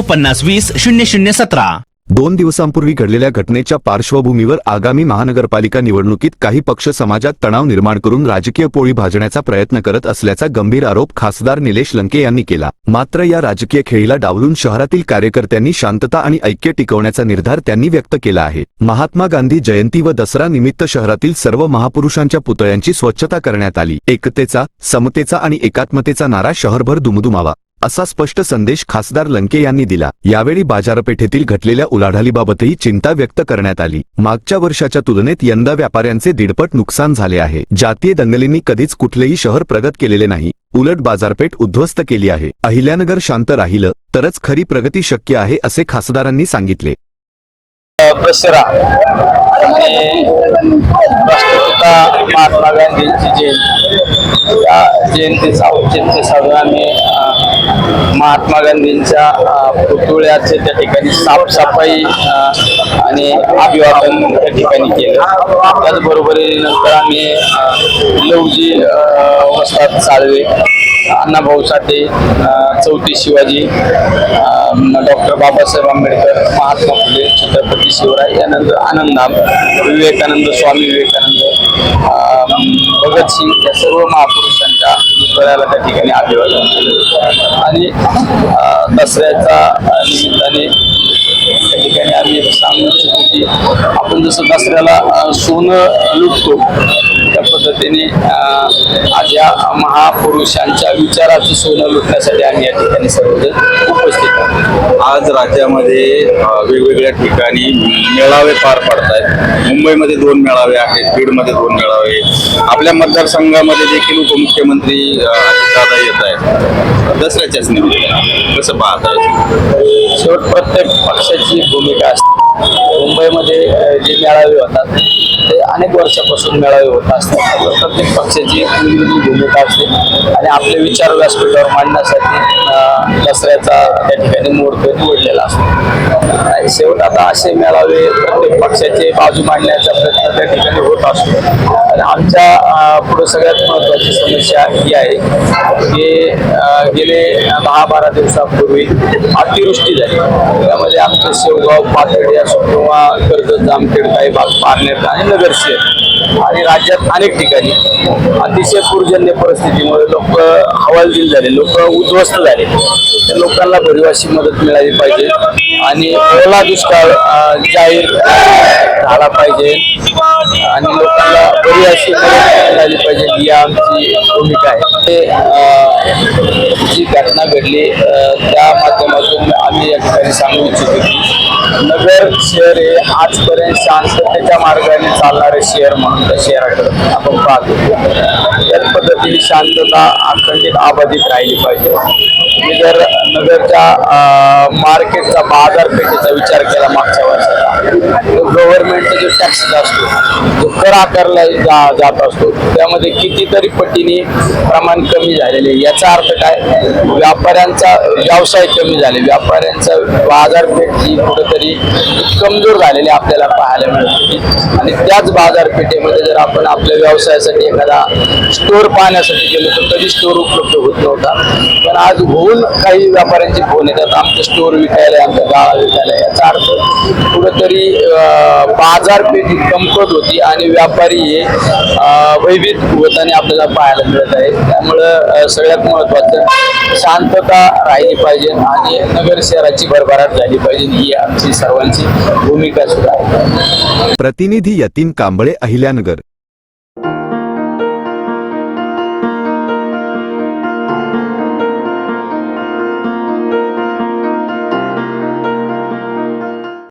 पन्नास वीस शून्य शून्य सतरा. दोन दिवसांपूर्वी घडलेल्या घटनेच्या पार्श्वभूमीवर आगामी महानगरपालिका निवडणुकीत काही पक्ष समाजात तणाव निर्माण करून राजकीय पोळी भाजण्याचा प्रयत्न करत असल्याचा गंभीर आरोप खासदार निलेश लंके यांनी केला. मात्र या राजकीय खेळीला डावलून शहरातील कार्यकर्त्यांनी शांतता आणि ऐक्य टिकवण्याचा निर्धार त्यांनी व्यक्त केला आहे. महात्मा गांधी जयंती व दसरा निमित्त शहरातील सर्व महापुरुषांच्या पुतळ्यांची स्वच्छता करण्यात आली. एकतेचा समतेचा आणि एकात्मतेचा नारा शहरभर दुमदुमावा. असा स्पष्ट संदेश खासदार लंके यांनी दिला. यावेळी बाजारपेठेतील घटलेल्या उलाढालीबाबतही चिंता व्यक्त करण्यात आली. मागच्या वर्षाच्या तुलनेत यंदा व्यापाऱ्यांचे दीडपट नुकसान झाले आहे. जातीय दंगलींनी कधीच कुठलेही शहर प्रगत केलेले नाही. उलट बाजारपेठ उद्ध्वस्त केली आहे. अहिल्यानगर शांत राहिलं तरच खरी प्रगती शक्य आहे असे खासदारांनी सांगितले. दसरा आणि राष्ट्रपिता महात्मा गांधींची जयंती. या जयंतीचा औचित्य साधून आम्ही महात्मा गांधींच्या पुतुळ्याचे पुतळ्याचे त्या ठिकाणी साफसफाई आणि अभिवादन त्या ठिकाणी केलं. त्याचबरोबरीनंतर आम्ही लवजी वस्ताद साळवे अण्णाभाऊ साठे चौथी शिवाजी डॉक्टर बाबासाहेब आंबेडकर महात्मा फुले छत्रपती शिवराय यानंतर आनंद विवेकानंद स्वामी विवेकानंद भगतसिंग या सर्व महापुरुषांच्या पुतळ्याला त्या ठिकाणी अभिवादन केलं. आणि दसऱ्याच्या दसऱ्याचा निमित्ताने त्या ठिकाणी आम्ही सांगू इच्छितो की आपण जसं दसऱ्याला सोनं लुटतो त्या पद्धतीने आज या महापुरुषांच्या विचाराचं सोनं लुटण्यासाठी आम्ही या ठिकाणी सर्वजण उपस्थित आहोत. आज राज्यामध्ये वेगवेगळ्या ठिकाणी मेळावे पार पडत आहेत मुंबईमध्ये दोन मेळावे आहेत बीडमध्ये दोन मेळावे. आपल्या मतदारसंघामध्ये देखील उपमुख्यमंत्री दादा येत आहेत दसऱ्याच्याच निमित्तानं. कसं पाहताय? शेवट प्रत्येक पक्षाची भूमिका असते. मुंबईमध्ये जे मेळावे होतात ते अनेक वर्षापासून मेळावे होत असतात. प्रत्येक पक्षाची वेगवेगळी भूमिका असते. आणि आपले विचार व्यासपीठावर मांडण्यासाठी दसऱ्याचा त्या ठिकाणी मुहूर्त निवडलेला असतो. आणि शेवट आता असे मेळावे प्रत्येक पक्षाचे बाजू मांडण्याचा प्रयत्न त्या ठिकाणी होत असतो. आणि आमच्या पुढे सगळ्यात महत्त्वाची समस्या ही आहे की गेले दहा बारा दिवसापूर्वी अतिवृष्टी झाली. त्यामध्ये आमचं शेवगाव पाथर्डी असो किंवा कर्जत जामखेड काही भाग पारनेर आणि नगरशेर आणि राज्यात अनेक ठिकाणी. अतिशय पूरजन्य परिस्थितीमुळे लोक हवालदिल झाले लोक उद्ध्वस्त झाले. त्या लोकांना भरीवाशी मदत मिळाली पाहिजे आणि ओला दुष्काळ जाहीर झाला पाहिजे. आणि लोकांना बरी अशी मदत मिळाली पाहिजे ही आमची भूमिका आहे. जी घटना घडली त्या माध्यमातून आम्ही या ठिकाणी सांगू इच्छितो की नगर शहर हे आजपर्यंत शांततेच्या मार्गाने चालणारे शहर म्हणून त्या शहराकडे आपण पाहतो. त्याच पद्धतीने शांतता अखंडित आबाधित राहिली पाहिजे. मी जर नगरच्या अ, बाजारपेठेचा विचार केला मागच्या वर्षाचा गव्हर्नमेंटचा जो टॅक्स असतो जो कर आकारला जा जात असतो त्यामध्ये कितीतरी पटीने प्रमाण कमी झालेले. याचा अर्थ काय? व्यापाऱ्यांचा व्यवसाय कमी झाले. व्यापाऱ्यांचा बाजारपेठ ही कुठेतरी कमजोर झालेली आपल्याला पाहायला मिळत. होती आणि त्याच बाजारपेठेमध्ये जर आपण आपल्या व्यवसायासाठी एखादा स्टोर पाहण्यासाठी गेलो तर कधी स्टोर उपलब्ध होत नव्हता. पण आज होऊन काही व्यापाऱ्यांचे फोन येतात. आमचं स्टोर विकायला आहे, गावाला झाला याचा अर्थ कुठंतरी बाजारपेठी बाजारपेठ होती आणि व्यापारी हे अं, भयभीत होताना आपल्याला पाहायला मिळत आहे. त्यामुळं सगळ्यात महत्वाचं शांतता राहिली पाहिजे आणि नगर शहराची भरभराट झाली पाहिजे. ही आमची सर्वांची भूमिका सुद्धा आहे. प्रतिनिधी यतीन कांबळे अहिल्यानगर.